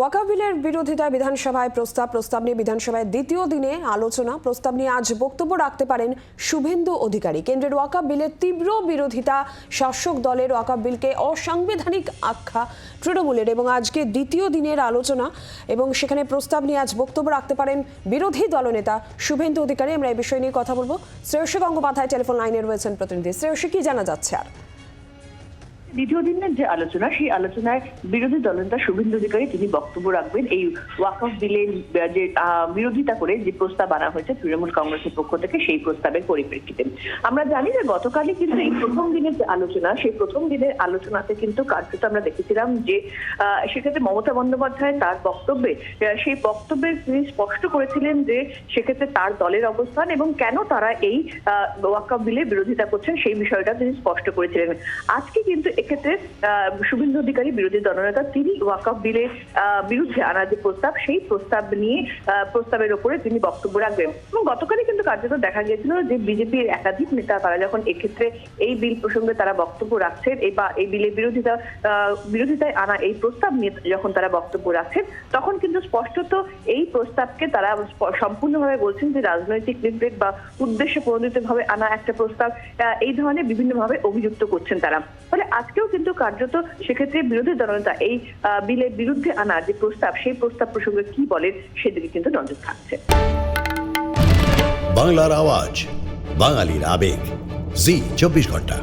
Waka বিলের বিরোধিতায় বিধানসভায় প্রস্তাব প্রস্তাব নিয়ে বিধানসভায় দ্বিতীয় দিনে আলোচনা, প্রস্তাব নিয়ে আজ বক্তব্য রাখতে পারেন শুভেন্দু অধিকারী। কেন্দ্রের ওয়াকা বিলের তীব্র বিরোধিতা শাসক দলের ওয়াকা বিলকে অসাংবিধানিক আখ্যা তৃণমূলের এবং আজকে দ্বিতীয় দিনের আলোচনা এবং সেখানে প্রস্তাব নিয়ে আজ বক্তব্য রাখতে পারেন বিরোধী দলনেতা শুভেন্দু অধিকারী। আমরা এই বিষয় নিয়ে কথা বলব। শ্রেয়সী গঙ্গোপাধ্যায় টেলিফোন লাইনে রয়েছেন প্রতিনিধি। শ্রেয়সী, কি জানা যাচ্ছে আর? দ্বিতীয় দিনের যে আলোচনা, সেই আলোচনায় বিরোধী দলনেতা শুভেন্দু অধিকারী তিনি বক্তব্য রাখবেন এই ওয়াকফ বিলের যে বিরোধিতা করে যে প্রস্তাব আনা হয়েছে তৃণমূল কংগ্রেসের পক্ষ থেকে সেই প্রস্তাবের পরিপ্রেক্ষিতে। আমরা জানি যে গতকালই কিন্তু এই প্রথম দিনের যে আলোচনা, সেই প্রথম দিনের আলোচনাতে কিন্তু কার্যত আমরা দেখেছিলাম যে সেক্ষেত্রে মমতা বন্দ্যোপাধ্যায় তার বক্তব্যে সেই বক্তব্যে তিনি স্পষ্ট করেছিলেন যে সেক্ষেত্রে তার দলের অবস্থান এবং কেন তারা এই ওয়াকফ বিলের বিরোধিতা করছেন সেই বিষয়টা তিনি স্পষ্ট করেছিলেন। আজকে কিন্তু এক্ষেত্রে শুভেন্দু অধিকারী বিরোধী দলনেতা, তিনি ওয়াকফ বিলের বিরুদ্ধে আনা যে প্রস্তাব, সেই প্রস্তাব নিয়ে প্রস্তাবের ওপরে তিনি বক্তব্য রাখবেন। এবং গতকালই কিন্তু কার্যত দেখা গিয়েছিল যে বিজেপির একাধিক নেতা, তারা যখন এক্ষেত্রে এই বিল প্রসঙ্গে তারা বক্তব্য রাখছেন বা, এই বিলের বিরোধিতা বিরোধিতায় আনা এই প্রস্তাব নিয়ে যখন তারা বক্তব্য রাখছেন, তখন কিন্তু স্পষ্টত এই প্রস্তাবকে তারা সম্পূর্ণভাবে বলছেন যে রাজনৈতিক নির্দেশ বা উদ্দেশ্য প্রণোদিত ভাবে আনা একটা প্রস্তাব এই ধরনের বিভিন্নভাবে অভিযুক্ত করছেন তারা। ফলে আজকেও কিন্তু কার্যত সেক্ষেত্রে বিরোধী দলনেতা এই বিলের বিরুদ্ধে আনা যে প্রস্তাব, সেই প্রস্তাব প্রসঙ্গে কি বলেন সেদিকে কিন্তু নজর থাকছে। বাংলার আওয়াজ, বাঙালির আবেগ, জি, চব্বিশ ঘণ্টা।